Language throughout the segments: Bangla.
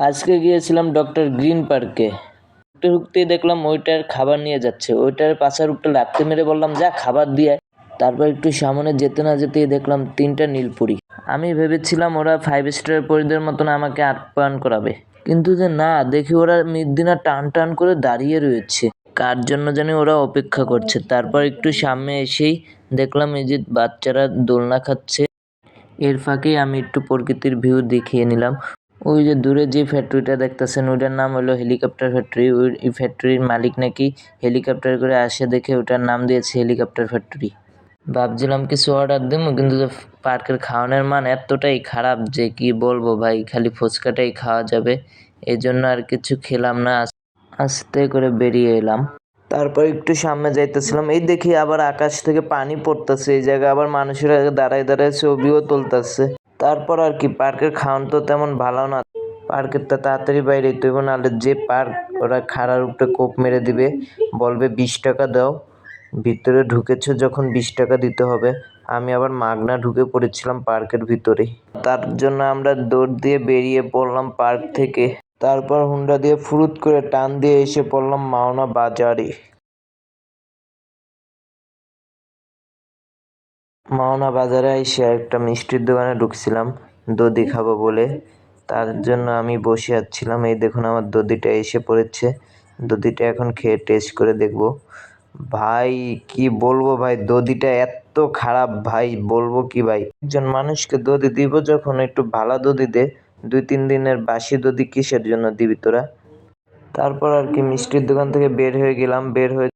আজকে গিয়েছিলাম ডক্টর গ্রিন পার্কে। ঢুকতে ঢুকতেই দেখলাম ওইটার খাবার নিয়ে যাচ্ছে। ওইটার পাশার উপটা লাথি মেরে বললাম, যা খাবার দিয়ে তারপর একটু সামনে যেতে না যেতেই দেখলাম তিনটা নীলপুরি। আমি ভেবেছিলাম ওরা ফাইভ স্টার পরিদের মতন আমাকে আপ্যায়ন করাবে। কিন্তু যে না, দেখি ওরা মির্দিনা টান টান করে দাঁড়িয়ে রয়েছে। কার জন্য জানি ওরা অপেক্ষা করছে। তারপর একটু সামনে এসেই দেখলাম এই যে বাচ্চারা দোলনা খাচ্ছে। এর ফাঁকেই আমি একটু প্রকৃতির ভিউ দেখিয়ে নিলাম। ওই যে দূরে যে ফ্যাক্টরিটা দেখতেছেন, ওইটার নাম হলো হেলিকপ্টার ফ্যাক্টরি ওই এই ফ্যাক্টরির মালিক নাকি হেলিকপ্টার করে আসে দেখে ওটার নাম দিয়েছে হেলিকপ্টার ফ্যাক্টরি ভাবছিলাম কিছু অর্ডার দেবো কিন্তু পার্কের খাওয়ানোর মান এতটাই খারাপ যে কি বলব ভাই, খালি ফুচকাটাই খাওয়া যাবে। এই জন্য আর কিছু খেলাম না, আস্তে করে বেরিয়ে এলাম। তারপর একটু সামনে যাইতেছিলাম, এই দেখি আবার আকাশ থেকে পানি পড়তেছে, এই জায়গায় আবার মানুষেরা দাঁড়ায় দাঁড়ায় ছবিও তুলতেছে। তারপর আর কি, পার্কের খাওয়ান তো তেমন ভালো না। পার্কের তো তাড়াতাড়ি বাইরে তৈব নাহলে যে পার্ক ওরা খাড়ার উপরে কোপ মেরে দিবে, বলবে বিশ টাকা দাও। ভিতরে ঢুকেছো যখন বিশ টাকা দিতে হবে। আমি আবার মাগনা ঢুকে পড়েছিলাম পার্কের ভিতরে। তার জন্য আমরা দৌড় দিয়ে বেরিয়ে পড়লাম পার্ক থেকে। তারপর হুন্ডা দিয়ে ফুরুত করে টান দিয়ে এসে পড়লাম মাওনা বাজারে। মাওনা বাজারে এসে একটা মিষ্টির দোকানে ঢুকছিলাম, দধি খাব বলে। তার জন্য আমি বসে আছিলাম। এই দেখুন আমার দধিটা এসে পড়েছে। দধিটা এখন খেয়ে টেস্ট করে দেখব। ভাই, কি বলব ভাই? দধিটা এত খারাপ ভাই, বলব কি ভাই? একজন মানুষকে দধি দিব যখন একটু ভালো দধি দে, দুই তিন দিনের বাসি দধি কিসের জন্য দিবি তোরা? তারপর আর কি মিষ্টির দোকান থেকে বের হয়ে গেলাম। বের হয়ে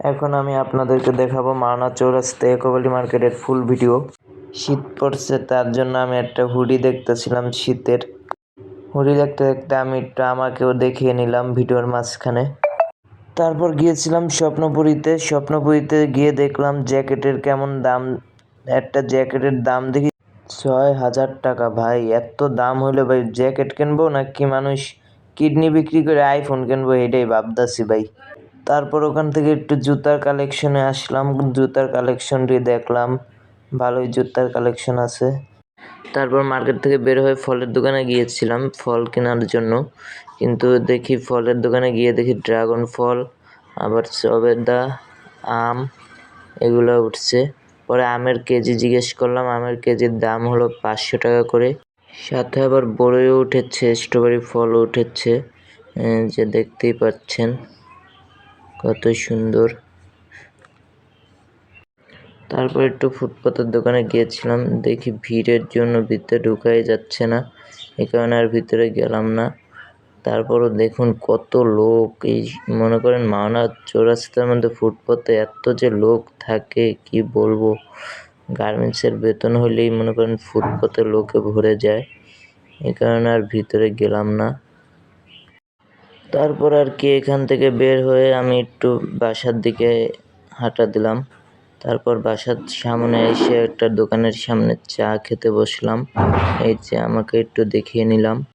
এখন আমি আপনাদেরকে দেখাবো মাওনা চৌরাস্তা একবালি মার্কেটের ফুল ভিডিও। শীত পড়ছে, তার জন্য আমি একটা হুডি দেখতেছিলাম শীতের। হুডি দেখতে দেখতে আমি একটু আমাকেও দেখিয়ে নিলাম ভিডিওর মাঝখানে। তারপর গিয়েছিলাম স্বপ্নপুরীতে। স্বপ্নপুরীতে গিয়ে দেখলাম জ্যাকেটের কেমন দাম, একটা জ্যাকেটের দাম দেখি ছয় হাজার টাকা। ভাই, এত দাম হলে ভাই, জ্যাকেট কিনবো নাকি মানুষ কিডনি বিক্রি করে আইফোন কিনবো? এটাই ভাবতাছি ভাই। তারপর ওখান থেকে একটু জুতার কালেকশনে আসলাম, জুতার কালেকশনটি দেখলাম, ভালোই জুতার কালেকশন আছে। তারপর মার্কেট থেকে বের হয়ে ফলের দোকানে গিয়েছিলাম, ফল কেনার জন্য। কিন্তু দেখি ফলের দোকানে গিয়ে দেখি ড্রাগন ফল, আবার সবেদা, আম, এগুলো উঠছে। পরে আমের কেজি জিজ্ঞেস করলাম, আমের কেজির দাম হলো পাঁচশো টাকা করে। সাথে আবার বড়ইও উঠেছে স্ট্রবেরি ফল উঠেছে যে দেখতেই পাচ্ছেন। কত সুন্দর। তারপর একটু ফুটপাতের দোকানে গিয়েছিলাম, দেখি ভিড়ের জন্য ভিতরে ঢুকাই যাচ্ছে না এই কারণে আর ভিতরে গেলাম না। তারপরও দেখুন কত লোক, এই মনে করেন মাওনা চৌরাস্তার মধ্যে ফুটপাতে এত যে লোক থাকে, কি বলব। গার্মেন্টসের বেতন হলেই মনে করেন ফুটপাতে লোকে ভরে যায় এই কারণে আর ভিতরে গেলাম না। তারপর আর কি এখান থেকে বের হয়ে আমি একটু বাসার দিকে হাঁটা দিলাম। তারপর বাসার সামনে এসে একটা দোকানের সামনে চা খেতে বসলাম। এই যে আমাকে একটু দেখিয়ে নিলাম।